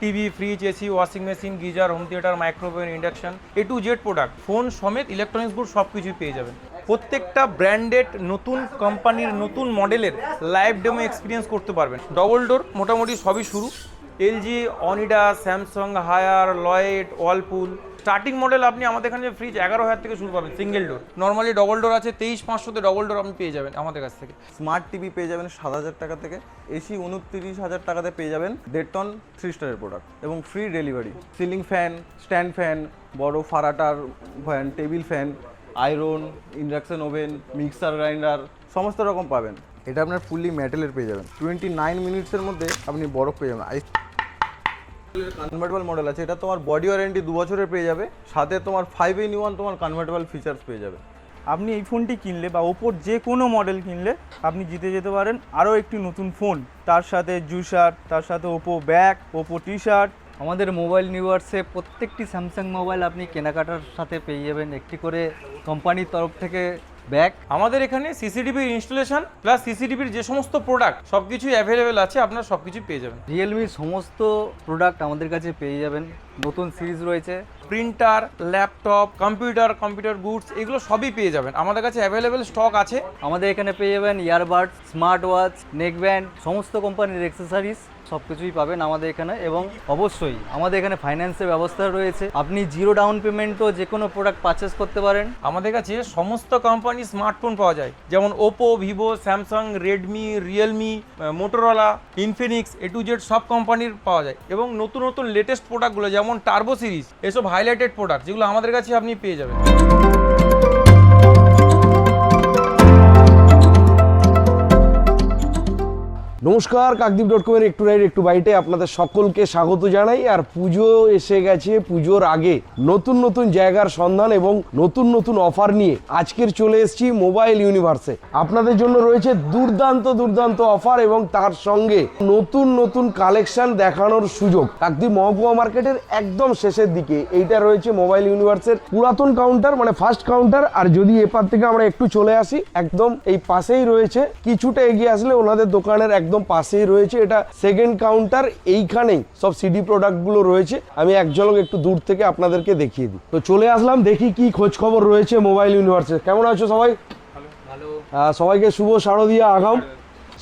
TV fridge AC washing machine geyser home theatre microwave induction A to Z product phone সমেত electronics good সব কিছুই পেয়ে যাবেন। প্রত্যেকটা ব্র্যান্ডেড নতুন কোম্পানির নতুন মডেলের লাইভ ডেমো এক্সপিরিয়েন্স করতে পারবেন। ডবল ডোর মোটামুটি সবই শুরু। LG Onida Samsung Haier Lloyd Whirlpool starting model আপনি আমাদের এখানে ফ্রিজ এগারো হাজার থেকে শুরু পাবেন single door normally double door আছে, তেইশ পাঁচশোতে ডবল ডোর আপনি পেয়ে যাবেন আমাদের কাছ থেকে। স্মার্ট টিভি পেয়ে যাবেন সাত হাজার টাকা থেকে। এসি উনত্রিশ হাজার টাকাতে পেয়ে যাবেন দেড় টন থ্রি স্টারের প্রোডাক্ট এবং free delivery ceiling fan stand fan বড় ফারাটার fan table fan iron induction oven mixer grinder সমস্ত রকম পাবেন। এটা আপনার ফুললি মেটেলের পেয়ে যাবেন। টোয়েন্টি নাইন মিনিটসের মধ্যে আপনি বরফ পেয়ে যাবেন। আইস কনভার্টেবল মডেল আছে এটা তোমার বডি ওয়ারেন্টি দু বছরের পেয়ে যাবে সাথে তোমার ফাইভ ইন ওয়ান তোমার কনভার্টেবল ফিচার্স পেয়ে যাবে। আপনি এই ফোনটি কিনলে বা ওপোর যে কোনো মডেল কিনলে আপনি জিতে যেতে পারেন আরও একটি নতুন ফোন তার সাথে জুসার তার সাথে Oppo bag Oppo T shirt আমাদের মোবাইল নিউয়ার্সে প্রত্যেকটি স্যামসাং মোবাইল আপনি কেনাকাটার সাথে পেয়ে যাবেন। একটি করে কোম্পানির তরফ থেকে ব্যাগ আমাদের এখানে সিসিটিভির ইনস্টলেশন প্লাস সিসিটিভির যে সমস্ত প্রোডাক্ট সব কিছুই অ্যাভেলেবেল আছে আপনারা সব কিছুই পেয়ে যাবেন। রিয়েলমির সমস্ত প্রোডাক্ট আমাদের কাছে পেয়ে যাবেন। নতুন সিরিজ রয়েছে। Printer laptop computer computer goods এগুলো সবই পেয়ে যাবেন। আমাদের কাছে অ্যাভেলেবেল স্টক আছে। আমাদের এখানে পেয়ে যাবেন ইয়ারবাড স্মার্ট ওয়াচ নেকব্যান্ড সমস্ত কোম্পানির অ্যাক্সেসরিজ সব কিছুই পাবেন আমাদের এখানে এবং অবশ্যই আমাদের এখানে ফাইন্যান্সের ব্যবস্থা রয়েছে। আপনি জিরো ডাউন পেমেন্টও যে কোনো প্রোডাক্ট পারচেস করতে পারেন। আমাদের কাছে সমস্ত কোম্পানি স্মার্টফোন পাওয়া যায়। যেমন Oppo Vivo Samsung Redmi Realme Motorola Infinix A to Z সব কোম্পানির পাওয়া যায়। এবং নতুন নতুন লেটেস্ট প্রোডাক্টগুলো যেমন টার্বো সিরিজ এসব হাইলাইটেড প্রোডাক্ট যেগুলো আমাদের কাছে আপনি পেয়ে যাবেন। নমস্কার কাকদ্বীপ ডট কমের একটু রাইড একটু বাইটে আপনাদের সকলকে স্বাগত জানাই। আর পুজো এসে গেছে, পুজোর আগে নতুন নতুন জায়গার সন্ধান এবং নতুন নতুন অফার নিয়ে আজকের চলে এসেছি মোবাইল ইউনিভার্সে আপনাদের জন্য রয়েছে দুর্দান্ত দুর্দান্ত অফার এবং তার সঙ্গে নতুন নতুন কালেকশন দেখানোর সুযোগ। কাকদ্বীপ মহকুমা মার্কেটের একদম শেষের দিকে। এইটা রয়েছে মোবাইল ইউনিভার্সের পুরাতন কাউন্টার মানে ফার্স্ট কাউন্টার আর যদি এপার থেকে আমরা একটু চলে আসি, একদম এই পাশেই রয়েছে। কিছুটা এগিয়ে আসলে ওনাদের দোকানের একদম পাশেই রয়েছে। এটা সেকেন্ড কাউন্টার এইখানেই সব সিডি প্রোডাক্টগুলো রয়েছে। আমি এক ঝলক একটু দূর থেকে আপনাদেরকে দেখিয়ে দিই। তো চলে আসলাম দেখি কি খোঁজ খবর রয়েছে মোবাইল ইউনিভার্সে কেমন আছো সবাই? আহ, সবাইকে শুভ শারদিয়া আগাম।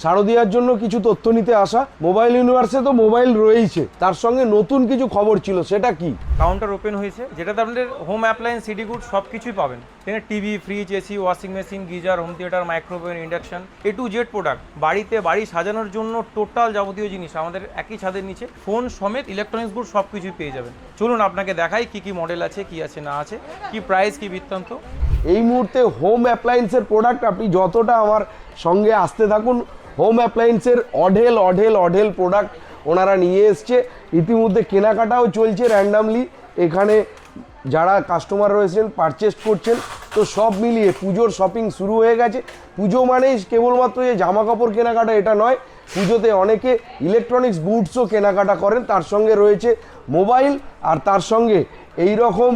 শারদিয়ার জন্য কিছু তথ্য নিতে আসা। মোবাইল ইউনিভার্সে তো মোবাইল রয়েইছে। তার সঙ্গে নতুন কিছু খবর ছিল সেটা কি? কাউন্টার ওপেন হয়েছে যেটাতে আপনাদের হোম অ্যাপ্লায়েন্স সিডি গুড সব কিছুই পাবেন। এখানে TV fridge AC washing machine geyser home theatre micro oven induction A to Z product বাড়িতে বাড়ি সাজানোর জন্য টোটাল যাবতীয় জিনিস আমাদের একই ছাদের নিচে। ফোন সমেত ইলেকট্রনিক্স গুড সব কিছুই পেয়ে যাবেন। চলুন আপনাকে দেখাই কি কি মডেল আছে কি আছে না আছে কি প্রাইস কি বৃত্তান্ত। এই মুহূর্তে হোম অ্যাপ্লায়েন্সের প্রোডাক্ট আপনি যতটা আমার সঙ্গে আসতে থাকুন হোম অ্যাপ্লায়েন্সের অঢেল অঢেল অঢেল প্রোডাক্ট ওনারা নিয়ে এসছে। ইতিমধ্যে কেনাকাটাও চলছে র্যান্ডামলি এখানে যারা কাস্টমার রয়েছেন পারচেস করছেন, তো সব মিলিয়ে পুজোর শপিং শুরু হয়ে গেছে। পুজো মানেই কেবলমাত্র যে জামা কাপড় কেনাকাটা এটা নয়, পুজোতে অনেকে ইলেকট্রনিক্স গুডসও কেনাকাটা করেন। তার সঙ্গে রয়েছে মোবাইল আর তার সঙ্গে এই রকম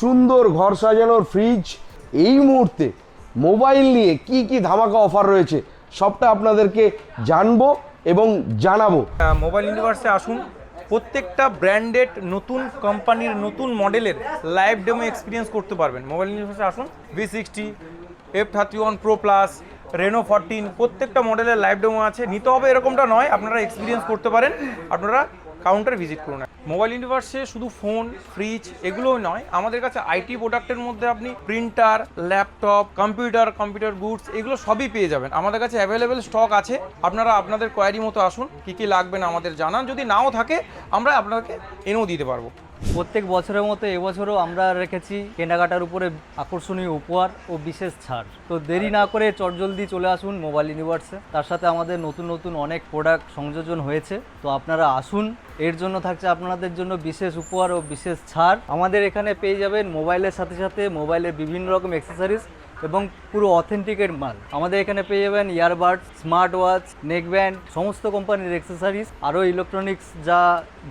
সুন্দর ঘর সাজানোর ফ্রিজ এই মুহূর্তে মোবাইল নিয়ে কি কি ধামাকা অফার রয়েছে? সবটা আপনাদেরকে জানব এবং জানাব। মোবাইল ইউনিভার্সে আসুন। প্রত্যেকটা ব্র্যান্ডেড নতুন কোম্পানির নতুন মডেলের লাইভ ডেমো এক্সপিরিয়েন্স করতে পারবেন। মোবাইল ইউনিভার্সে আসুন। V sixty F thirty one pro plus Reno fourteen প্রত্যেকটা মডেলের লাইভ ডেমো আছে। নিতে হবে এরকমটা নয়, আপনারা এক্সপিরিয়েন্স করতে পারেন। আপনারা কাউন্টার ভিজিট করুন। মোবাইল ইউনিভার্সে শুধু ফোন ফ্রিজ এগুলোও নয়, আমাদের কাছে আইটি প্রোডাক্টের মধ্যে আপনি printer laptop computer computer goods এগুলো সবই পেয়ে যাবেন। আমাদের কাছে অ্যাভেলেবেল স্টক আছে। আপনারা আপনাদের কোয়ারি মতো আসুন, কী কী লাগবে না আমাদের জানান। যদি নাও থাকে, আমরা আপনাকে এনেও দিতে পারব। প্রত্যেক বছরের মতো এবছরও আমরা রেখেছি কেনাকাটার উপরে আকর্ষণীয় উপহার ও বিশেষ ছাড়। তো দেরি না করে চটজলদি চলে আসুন মোবাইল ইউনিভার্সে তার সাথে আমাদের নতুন নতুন অনেক প্রোডাক্ট সংযোজন হয়েছে। তো আপনারা আসুন। এর জন্য থাকছে আপনাদের জন্য বিশেষ উপহার ও বিশেষ ছাড়। আমাদের এখানে পেয়ে যাবেন মোবাইলের সাথে সাথে মোবাইলের বিভিন্ন রকম অ্যাক্সেসরিজ এবং পুরো অথেন্টিকের মাল। আমাদের এখানে পেয়ে যাবেন earbud smart watch neck band সমস্ত কোম্পানির অ্যাক্সেসরিজ আরও ইলেকট্রনিক্স যা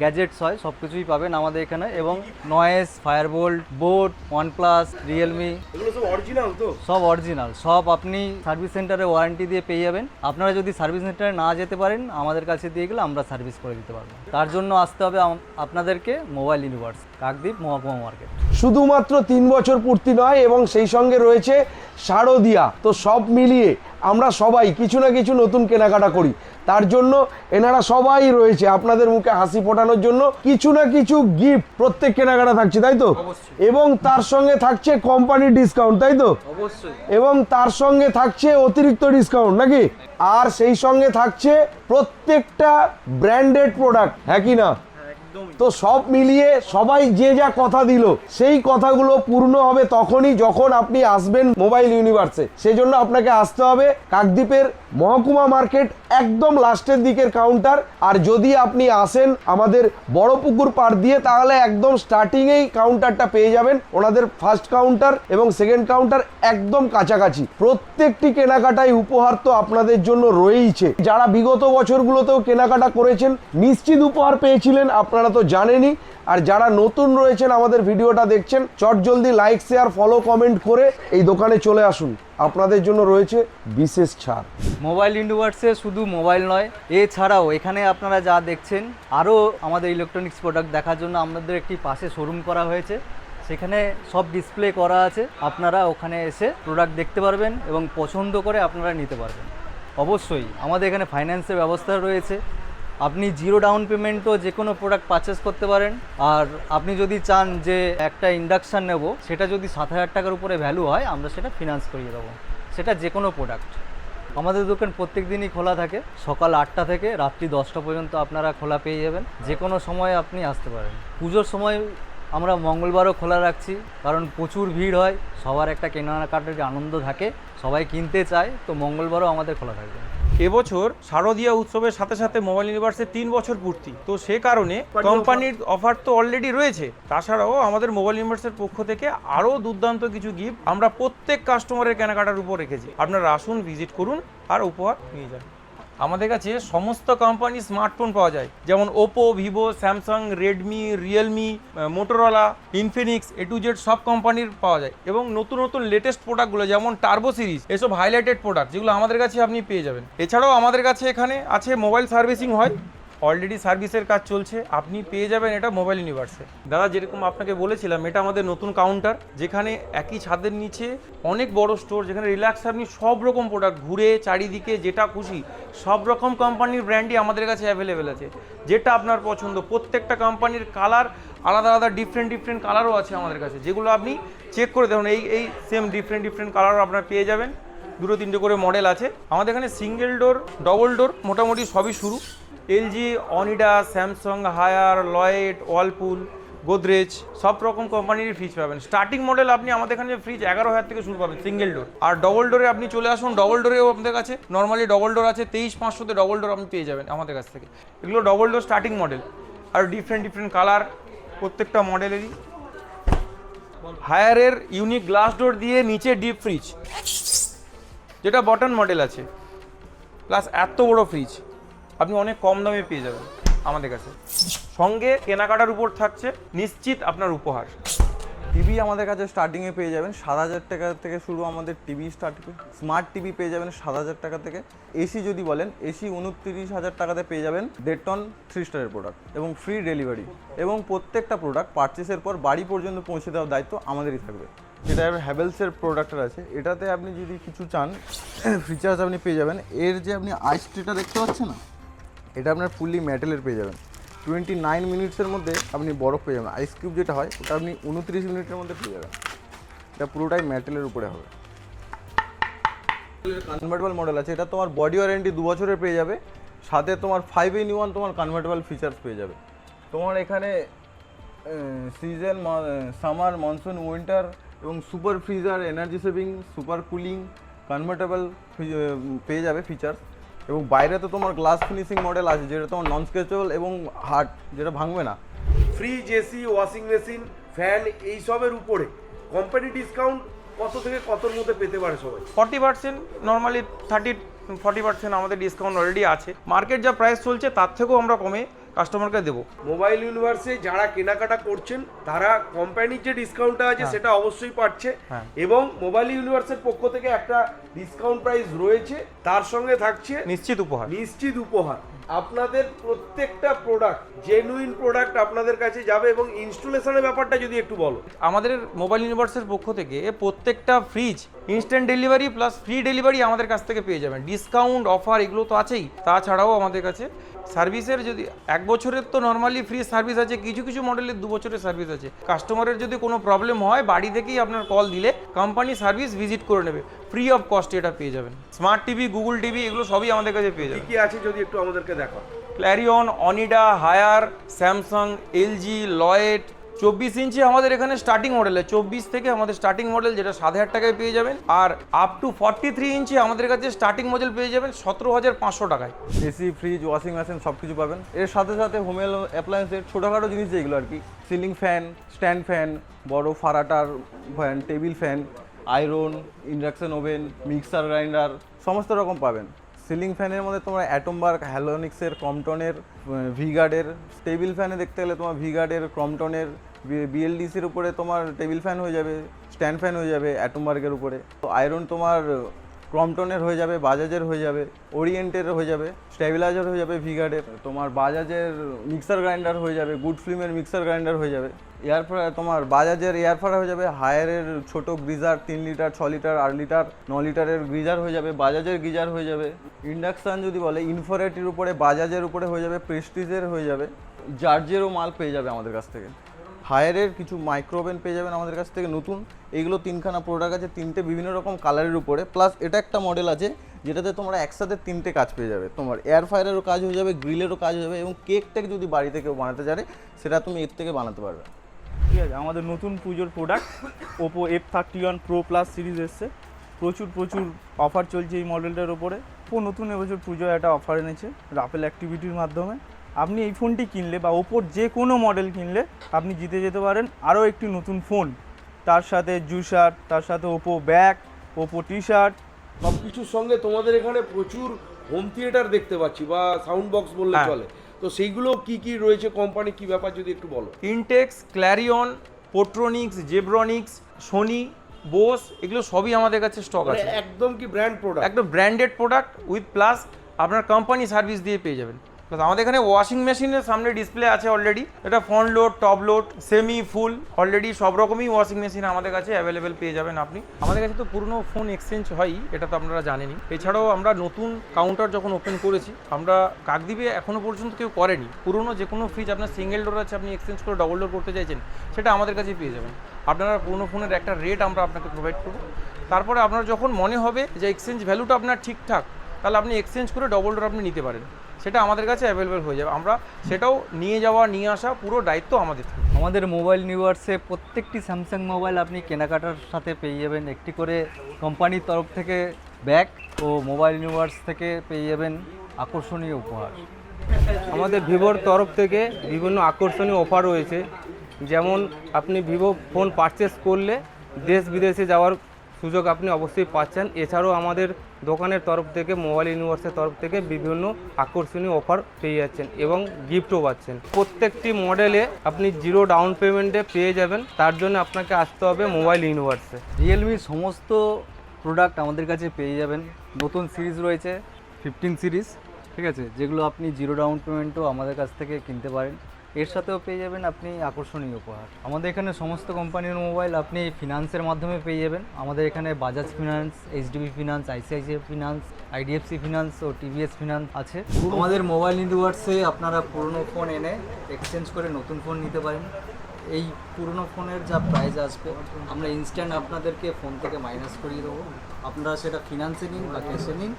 গ্যাজেটস হয় সব কিছুই পাবেন আমাদের এখানে এবং Noise Fireboltt boAt OnePlus Realme. এগুলো সব অরিজিনাল তো? সব অরিজিনাল সব আপনি সার্ভিস সেন্টারে ওয়ারেন্টি দিয়ে পেয়ে যাবেন। আপনারা যদি সার্ভিস সেন্টারে না যেতে পারেন আমাদের কাছে দিয়ে গেলে আমরা সার্ভিস করে দিতে পারব। তার জন্য আসতে হবে আপনাদেরকে মোবাইল ইউনিভার্স কাকদ্বীপ মহকুমা মার্কেট। শুধুমাত্র তিন বছর পূর্তি নয় এবং সেই সঙ্গে রয়েছে শারদিয়া। তো সব মিলিয়ে আমরা সবাই কিছু না কিছু নতুন কেনাকাটা করি। তার জন্য এনারা সবাই রয়েছে। আপনাদের মুখে হাসি ফোটানোর জন্য কিছু না কিছু গিফট প্রত্যেক কেনাকাটা থাকছে তাই তো? এবং তার সঙ্গে থাকছে কোম্পানির ডিসকাউন্ট তাই তো? এবং তার সঙ্গে থাকছে অতিরিক্ত ডিসকাউন্ট নাকি? আর সেই সঙ্গে থাকছে প্রত্যেকটা ব্র্যান্ডেড প্রোডাক্ট হ্যাঁ কি না? তো সব মিলিয়ে সবাই যে যা কথা দিল, সেই কথাগুলো পূর্ণ হবে তখনই যখন আপনি আসবেন মোবাইল ইউনিভার্সে। সেজন্য আপনাকে আসতে হবে কাকদ্বীপের মহকুমা মার্কেট একদম লাস্টের দিকের কাউন্টার আর যদি আপনি আসেন আমাদের বড় পুকুর পাড় দিয়ে, তাহলে একদম স্টার্টিংয়েই কাউন্টারটা পেয়ে যাবেন। ওনাদের ফার্স্ট কাউন্টার এবং সেকেন্ড কাউন্টার একদম কাছাকাছি। প্রত্যেকটি কেনাকাটায় উপহার তো আপনাদের জন্য রয়েইছে। যারা বিগত বছরগুলোতেও কেনাকাটা করেছেন, নিশ্চিত উপহার পেয়েছিলেন, আপনারা তো জানেনই। আর যারা নতুন রয়েছেন, আমাদের ভিডিওটা দেখছেন, চট জলদি লাইক শেয়ার ফলো কমেন্ট করে এই দোকানে চলে আসুন। আপনাদের জন্য রয়েছে বিশেষ ছাড়। মোবাইল ইউনিভার্সে শুধু মোবাইল নয়, এছাড়াও এখানে আপনারা যা দেখছেন, আরও আমাদের ইলেকট্রনিক্স প্রোডাক্ট দেখার জন্য আমাদের একটি পাশে শোরুম করা হয়েছে। সেখানে সব ডিসপ্লে করা আছে। আপনারা ওখানে এসে প্রোডাক্ট দেখতে পারবেন এবং পছন্দ করে আপনারা নিতে পারবেন। অবশ্যই আমাদের এখানে ফাইন্যান্সের ব্যবস্থা রয়েছে। আপনি জিরো ডাউন পেমেন্টও যে কোনো প্রোডাক্ট পারচেস করতে পারেন। আর আপনি যদি চান যে একটা ইন্ডাকশান নেব, সেটা যদি সাত হাজার টাকার উপরে ভ্যালু হয়, আমরা সেটা ফিনান্স করিয়ে দেবো। সেটা যে কোনো প্রোডাক্ট আমাদের দোকান প্রত্যেক দিনই খোলা থাকে। সকাল আটটা থেকে রাত্রি দশটা পর্যন্ত আপনারা খোলা পেয়ে যাবেন। যে কোনো সময় আপনি আসতে পারেন। পুজোর সময় আমরা মঙ্গলবারও খোলা রাখছি, কারণ প্রচুর ভিড় হয়, সবার একটা কেনাকাটার আনন্দ থাকে, সবাই কিনতে চায়, তো মঙ্গলবারও আমাদের খোলা থাকবে। এবছর শারদীয়া উৎসবের সাথে সাথে মোবাইল ইউনিভার্সের তিন বছর পূর্তি। তো সে কারণে কোম্পানির অফার তো অলরেডি রয়েছে। তাছাড়াও আমাদের মোবাইল ইউনিভার্সের পক্ষ থেকে আরও দুর্দান্ত কিছু গিফট আমরা প্রত্যেক কাস্টমারের কেনাকাটার উপর রেখেছি। আপনারা আসুন ভিজিট করুন আর উপহার নিয়ে যান। আমাদের কাছে সমস্ত কোম্পানির স্মার্টফোন পাওয়া যায়। যেমন Oppo Vivo Samsung Redmi Realme Motorola Infinix A to Z সব কোম্পানির পাওয়া যায়। এবং নতুন নতুন লেটেস্ট প্রোডাক্টগুলো যেমন টার্বো সিরিজ এসব হাইলাইটেড প্রোডাক্ট যেগুলো আমাদের কাছে আপনি পেয়ে যাবেন। এছাড়াও আমাদের কাছে এখানে আছে মোবাইল সার্ভিসিং হয়। অলরেডি সার্ভিসের কাজ চলছে, আপনি পেয়ে যাবেন এটা মোবাইল ইউনিভার্সে দাদা, যেরকম আপনাকে বলেছিলাম, এটা আমাদের নতুন কাউন্টার যেখানে একই ছাদের নিচে অনেক বড় স্টোর যেখানে রিল্যাক্স আপনি সব রকম প্রোডাক্ট ঘুরে, চারিদিকে যেটা খুশি, সব রকম কোম্পানির ব্র্যান্ডই আমাদের কাছে অ্যাভেলেবেল আছে। যেটা আপনার পছন্দ, প্রত্যেকটা কোম্পানির কালার আলাদা আলাদা ডিফারেন্ট ডিফারেন্ট কালারও আছে আমাদের কাছে। যেগুলো আপনি চেক করে দেখুন, এই এই সেম ডিফারেন্ট ডিফারেন্ট কালারও আপনার পেয়ে যাবেন। দুটো, তিনটে করে মডেল আছে। আমাদের এখানে সিঙ্গেল ডোর ডবল ডোর মোটামুটি সবই শুরু। LG, Onida, Samsung, Haier, Lloyd, Whirlpool, Godrej, সব রকম কোম্পানির ফ্রিজ পাবেন। স্টার্টিং মডেল আপনি আমাদের এখানে ফ্রিজ এগারো হাজার থেকে শুরু পাবেন সিঙ্গেল ডোর আর ডবল ডোরে আপনি চলে আসুন ডবল ডোরেও আপনাদের কাছে। নর্মালি ডবল ডোর আছে, তেইশ পাঁচশোতে ডবল ডোর আপনি পেয়ে যাবেন আমাদের কাছ থেকে। এগুলো ডবল ডোর স্টার্টিং মডেল আর ডিফারেন্ট ডিফারেন্ট কালার প্রত্যেকটা মডেলেরই হায়ারের ইউনিক গ্লাস ডোর দিয়ে নিচে ডিপ ফ্রিজ যেটা বটন মডেল আছে। প্লাস এত বড় ফ্রিজ আপনি অনেক কম দামে পেয়ে যাবেন আমাদের কাছে। সঙ্গে কেনাকাটার উপর থাকছে নিশ্চিত আপনার উপহার। টিভি আমাদের কাছে স্টার্টিংয়ে পেয়ে যাবেন সাত হাজার টাকা থেকে শুরু আমাদের টিভি স্টার্ট স্মার্ট টিভি পেয়ে যাবেন সাত হাজার টাকা থেকে। এসি যদি বলেন এসি উনত্রিশ হাজার টাকাতে পেয়ে যাবেন দেড় টন থ্রি স্টারের প্রোডাক্ট এবং ফ্রি ডেলিভারি এবং প্রত্যেকটা প্রোডাক্ট পারচেসের পর বাড়ি পর্যন্ত পৌঁছে দেওয়ার দায়িত্ব আমাদেরই থাকবে। যেটা হ্যাভেলসের প্রোডাক্টটা আছে। এটাতে আপনি যদি কিছু চান ফিচার্স আপনি পেয়ে যাবেন। এর যে আপনি আইস ট্রেটা দেখতে পাচ্ছেন না? এটা আপনার ফুললি মেটেলের পেয়ে যাবেন। টোয়েন্টি নাইন মিনিটসের মধ্যে আপনি বরফ পেয়ে যাবেন। আইস কিউব যেটা হয়, ওটা আপনি উনত্রিশ মিনিটের মধ্যে পেয়ে যাবেন। এটা পুরোটাই মেটেলের উপরে হবে। কনভার্টেবল মডেল আছে। এটা তোমার বডি ওয়ারেন্টি দু বছরের পেয়ে যাবে। সাথে তোমার ফাইভ ইন ওয়ান তোমার কনভার্টেবল ফিচার্স পেয়ে যাবে। তোমার এখানে সিজন সামার মনসুন উইন্টার এবং super freezer energy saving super cooling convertible পেয়ে যাবে ফিচার্স এবং বাইরে তো তোমার গ্লাস ফিনিশিং মডেল আছে যেটা তোমার নন স্কেচেবল এবং হার্ড যেটা ভাঙবে না। Fridge AC washing machine fan এইসবের উপরে। কোম্পানি ডিসকাউন্ট কত থেকে কতর মধ্যে পেতে পারে সবাই? Forty percent normally thirty forty percent আমাদের ডিসকাউন্ট অলরেডি আছে। মার্কেট যা প্রাইস চলছে তার থেকেও আমরা কমে কাস্টমারকে দেবো। মোবাইল ইউনিভার্সে যারা কেনাকাটা করছেন তারা কোম্পানির যে ডিসকাউন্টটা আছে সেটা অবশ্যই পাচ্ছে। হ্যাঁ। এবং মোবাইল ইউনিভার্সের পক্ষ থেকে একটা ডিসকাউন্ট প্রাইস রয়েছে তার সঙ্গে থাকছে নিশ্চিত উপহার। নিশ্চিত উপহার। আপনাদের প্রত্যেকটা প্রোডাক্ট জেনুইন প্রোডাক্ট আপনাদের কাছে যাবে এবং ইনস্টলেশনের ব্যাপারটা যদি একটু বলো। আমাদের মোবাইল ইউনিভার্সের পক্ষ থেকে প্রত্যেকটা fridge instant delivery plus free delivery আমাদের কাছ থেকে পেয়ে যাবেন। ডিসকাউন্ট অফার এগুলো তো আছেই। তাছাড়াও আমাদের কাছে সার্ভিসের যদি এক বছরের তো নর্মালি ফ্রি সার্ভিস আছে কিছু কিছু মডেলের দু বছরের সার্ভিস আছে। কাস্টমারের যদি কোনো প্রবলেম হয় বাড়ি থেকেই আপনার কল দিলে কোম্পানি সার্ভিস ভিজিট করে নেবে। ফ্রি অফ কস্ট এটা পেয়ে যাবেন। স্মার্ট টিভি গুগল টিভি এগুলো সবই আমাদের কাছে পেয়ে কি যাবেন। কি আছে যদি একটু আমাদেরকে দেখো Clarion Onida Haier Samsung LG Lloyd চব্বিশ ইঞ্চি আমাদের এখানে স্টার্টিং মডেলে চব্বিশ থেকে আমাদের স্টার্টিং মডেল যেটা সাত হাজার টাকায় পেয়ে যাবেন। আর up to forty three inch আমাদের কাছে স্টার্টিং মডেল পেয়ে যাবেন সতেরো হাজার পাঁচশো টাকায়। এসি ফ্রিজ ওয়াশিং মেশিন সব কিছু পাবেন। এর সাথে সাথে হোমেল অ্যাপ্লায়েন্সের ছোটোখাটো জিনিস যেগুলো আর কি সিলিং ফ্যান স্ট্যান্ড ফ্যান বড় ফারাটার fan table fan iron induction oven mixer grinder সমস্ত রকম পাবেন। সিলিং ফ্যানের মধ্যে তোমার অ্যাটমবার্গ হ্যালোনিক্সের ক্রমটনের ভিগার্ডের টেবিল ফ্যানে দেখতে গেলে তোমার ভিগার্ডের ক্রমটনের বিএলডিসির উপরে তোমার টেবিল ফ্যান হয়ে যাবে স্ট্যান্ড ফ্যান হয়ে যাবে অ্যাটমবার্গের উপরে তো আয়রন তোমার ক্রমটনের হয়ে যাবে বাজাজের হয়ে যাবে ওরিয়েন্টের হয়ে যাবে স্টেবিলাইজার হয়ে যাবে ভিগার্ডের তোমার বাজাজের মিক্সার গ্রাইন্ডার হয়ে যাবে গুড ফিল্মের মিক্সার গ্রাইন্ডার হয়ে যাবে এয়ার ফ্রায়ার তোমার বাজাজের এয়ার ফ্রায়ার হয়ে যাবে হায়ারের ছোট গ্রিজার তিন লিটার ছ লিটার আট লিটার ন লিটারের গ্রিজার হয়ে যাবে বাজাজের গিজার হয়ে যাবে ইন্ডাকশান যদি বলে ইনফোরেটির উপরে বাজাজের উপরে হয়ে যাবে প্রেস্টিজের হয়ে যাবে জার্জেরও মাল পেয়ে যাবে আমাদের কাছ থেকে হায়ারের কিছু মাইক্রোওভেন পেয়ে যাবেন আমাদের কাছ থেকে নতুন। এইগুলো তিনখানা প্রোডাক্ট আছে, তিনটে বিভিন্ন রকম কালারের উপরে। প্লাস এটা একটা মডেল আছে, যেটাতে তোমরা একসাথে তিনটে কাজ পেয়ে যাবে। তোমার এয়ার ফ্রায়ারেরও কাজ হয়ে যাবে গ্রিলেরও কাজ হয়ে যাবে এবং কেক টেক যদি বাড়িতে কেউ বানাতে চারে সেটা তুমি এর থেকে বানাতে পারবে। ঠিক আছে, আমাদের নতুন পুজোর product Oppo F thirty one pro plus series এসছে। প্রচুর প্রচুর অফার চলছে এই মডেলটার ওপরে ওপো নতুন এবছর পুজোয় একটা অফার এনেছে রাফেল অ্যাক্টিভিটির মাধ্যমে। আপনি এই ফোনটি কিনলে বা ওপোর যে কোনো মডেল কিনলে আপনি জিতে যেতে পারেন আরও একটি নতুন ফোন। তার সাথে জুসার তার সাথে Oppo bag Oppo T shirt সব কিছুর সঙ্গে তোমাদের এখানে প্রচুর হোম থিয়েটার দেখতে পাচ্ছি বা সাউন্ড বক্স বললে হ্যাঁ। চলে। তো সেইগুলো কি কি রয়েছে? কোম্পানি কি ব্যাপার যদি একটু বলো। Intex Clarion Portronics Zebronics Sony Bose এগুলো সবই আমাদের কাছে স্টক মানে আছে। একদম কি ব্র্যান্ড প্রোডাক্ট একদম ব্র্যান্ডেড প্রোডাক্ট উইথ প্লাস আপনার কোম্পানি সার্ভিস দিয়ে পেয়ে যাবেন। প্লাস আমাদের এখানে ওয়াশিং মেশিনের সামনে ডিসপ্লে আছে অলরেডি এটা front load top load semi full already সব রকমই ওয়াশিং মেশিন আমাদের কাছে অ্যাভেলেবেল পেয়ে যাবেন আপনি। আমাদের কাছে তো পুরনো ফোন এক্সচেঞ্জ হয়ই এটা তো আপনারা জানেনই। এছাড়াও আমরা নতুন কাউন্টার যখন ওপেন করেছি, আমরা কাকদ্বীপে এখনও পর্যন্ত কেউ করেনি। পুরনো যে কোনো ফ্রিজ আপনার সিঙ্গেল ডোর আছে, আপনি এক্সচেঞ্জ করে ডবল ডোর করতে চাইছেন, সেটা আমাদের কাছে পেয়ে যাবেন। আপনারা পুরনো ফোনের একটা রেট আমরা আপনাকে প্রোভাইড করব। তারপরে আপনার যখন মনে হবে যে এক্সচেঞ্জ ভ্যালুটা আপনার ঠিকঠাক, তাহলে আপনি এক্সচেঞ্জ করে ডবল ডোর আপনি নিতে পারেন। সেটা আমাদের কাছে অ্যাভেলেবেল হয়ে যাবে। আমরা সেটাও নিয়ে যাওয়া নিয়ে আসা পুরো দায়িত্ব আমাদের আমাদের মোবাইল নিউয়ার্সে প্রত্যেকটি স্যামসাং মোবাইল আপনি কেনাকাটার সাথে পেয়ে যাবেন। একটি করে কোম্পানির তরফ থেকে ব্যাগ ও মোবাইল নিউয়ার্স থেকে পেয়ে যাবেন আকর্ষণীয় উপহার। আমাদের ভিভোর তরফ থেকে বিভিন্ন আকর্ষণীয় অফার রয়েছে। যেমন আপনি ভিভো ফোন পারচেস করলে দেশ বিদেশে যাওয়ার সুযোগ আপনি অবশ্যই পাচ্ছেন। এছাড়াও আমাদের দোকানের তরফ থেকে, মোবাইল ইউনিভার্সের তরফ থেকে বিভিন্ন আকর্ষণীয় অফার পেয়ে যাচ্ছেন এবং গিফটও পাচ্ছেন। প্রত্যেকটি মডেলে আপনি জিরো ডাউন পেমেন্টে পেয়ে যাবেন। তার জন্য আপনাকে আসতে হবে মোবাইল ইউনিভার্সে। রিয়েলমির সমস্ত প্রোডাক্ট আমাদের কাছে পেয়ে যাবেন। নতুন সিরিজ রয়েছে ফিফটিন সিরিজ ঠিক আছে? যেগুলো আপনি জিরো ডাউন পেমেন্টও আমাদের কাছ থেকে কিনতে পারেন। এর সাথেও পেয়ে যাবেন আপনি আকর্ষণীয় উপহার। আমাদের এখানে সমস্ত কোম্পানির মোবাইল আপনি ফিনান্সের মাধ্যমে পেয়ে যাবেন। আমাদের এখানে Bajaj finance HDB finance ICICI finance IDFC finance ও টিভিএস ফিনান্স আছে। আমাদের মোবাইল ইউনিভার্সে আপনারা পুরনো ফোন এনে এক্সচেঞ্জ করে নতুন ফোন নিতে পারেন। এই পুরনো ফোনের যা প্রাইস আসবে, আমরা ইনস্ট্যান্ট আপনাদেরকে ফোন থেকে মাইনাস করিয়ে দেবো। আপনারা সেটা ফিনান্সে নিন বা ক্যাশে নিন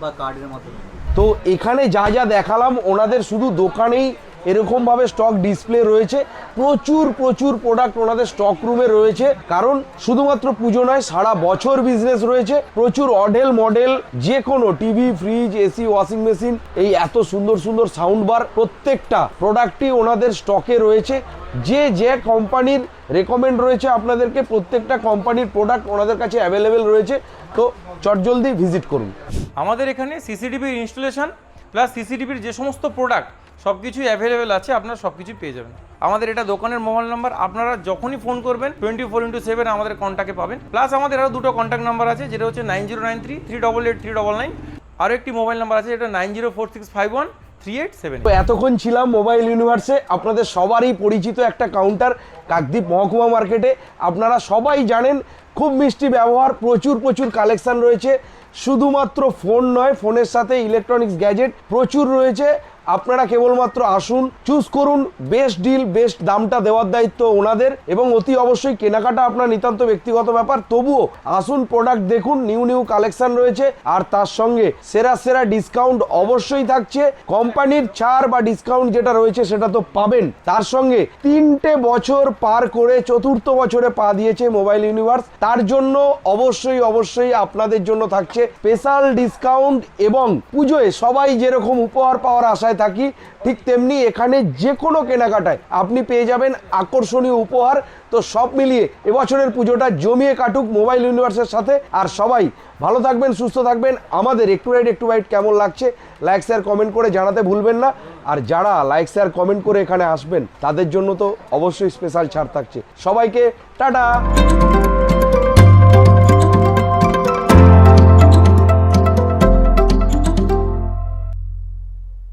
বা কার্ডের মাধ্যমে তো এখানে যা যা দেখালাম, ওনাদের শুধু দোকানেই এরকমভাবে স্টক ডিসপ্লে রয়েছে। প্রচুর প্রচুর প্রোডাক্ট ওনাদের স্টক রুমে রয়েছে। কারণ শুধুমাত্র পুজো নয়, সারা বছর বিজনেস রয়েছে। প্রচুর অডেল মডেল যে কোনো TV fridge AC washing machine এই এত সুন্দর সুন্দর সাউন্ড বার প্রত্যেকটা প্রোডাক্টই ওনাদের স্টকে রয়েছে। যে যে কোম্পানির রেকমেন্ড রয়েছে আপনাদেরকে, প্রত্যেকটা কোম্পানির প্রোডাক্ট ওনাদের কাছে অ্যাভেলেবেল রয়েছে। তো চটজলদি ভিজিট করুন। আমাদের এখানে সিসিটিভির ইনস্টলেশন প্লাস সিসিটিভির যে সমস্ত প্রোডাক্ট সব কিছুই অ্যাভেলেবেল আছে, আপনারা সব কিছুই পেয়ে যাবেন। আমাদের এটা দোকানের মোবাইল নাম্বার আপনারা যখনই ফোন করবেন টোয়েন্টি ফোর ইন্টু সেভেন আমাদের কন্ট্যাক্টে পাবেন। প্লাস আমাদের আরও দুটো কন্ট্যাক্ট নাম্বার আছে, যেটা হচ্ছে nine zero nine three three double eight three double nine আরও একটি মোবাইল নাম্বার আছে, যেটা nine zero four six five one three eight seven এতক্ষণ ছিলাম মোবাইল ইউনিভার্সে আপনাদের সবারই পরিচিত একটা কাউন্টার কাকদ্বীপ মহকুমা মার্কেটে আপনারা সবাই জানেন, খুব মিষ্টি ব্যবহার, প্রচুর প্রচুর কালেকশন রয়েছে। শুধুমাত্র ফোন নয় ফোনের সাথে ইলেকট্রনিক্স গ্যাজেট প্রচুর রয়েছে। আপনারা কেবলমাত্র আসুন চুজ করুন বেস্ট ডিল বেস্ট দামটা দেওয়ার দায়িত্ব ওনাদের এবং অতি অবশ্যই কেনাকাটা আপনার নিতান্ত ব্যক্তিগত ব্যাপার। তবুও আসুন প্রোডাক্ট দেখুন নিউ নিউ কালেকশন রয়েছে আর তার সঙ্গে সেরা সেরা ডিসকাউন্ট অবশ্যই থাকছে। কোম্পানির ছাড় বা ডিসকাউন্ট যেটা রয়েছে সেটা তো পাবেন। তার সঙ্গে তিনটে বছর পার করে চতুর্থ বছরে পা দিয়েছে মোবাইল ইউনিভার্স তার জন্য অবশ্যই অবশ্যই আপনাদের জন্য থাকছে স্পেশাল ডিসকাউন্ট এবং পুজোয় সবাই যেরকম উপহার পাওয়ার আশায় থাকি, ঠিক তেমনি এখানে যে কোনো কেনাকাটায় আপনি পেয়ে যাবেন আকর্ষণীয় উপহার। তো সব মিলিয়ে এবছরের পুজোটা জমিয়ে কাটুক মোবাইল ইউনিভার্সের সাথে। আর সবাই ভালো থাকবেন, সুস্থ থাকবেন। আমাদের একটু রাইট একটু রাইট কেমন লাগছে লাইক শেয়ার কমেন্ট করে জানাতে ভুলবেন না। আর যারা লাইক শেয়ার কমেন্ট করে এখানে আসবেন, তাদের জন্য তো অবশ্যই স্পেশাল ছাড় থাকছে। সবাইকে টাটা!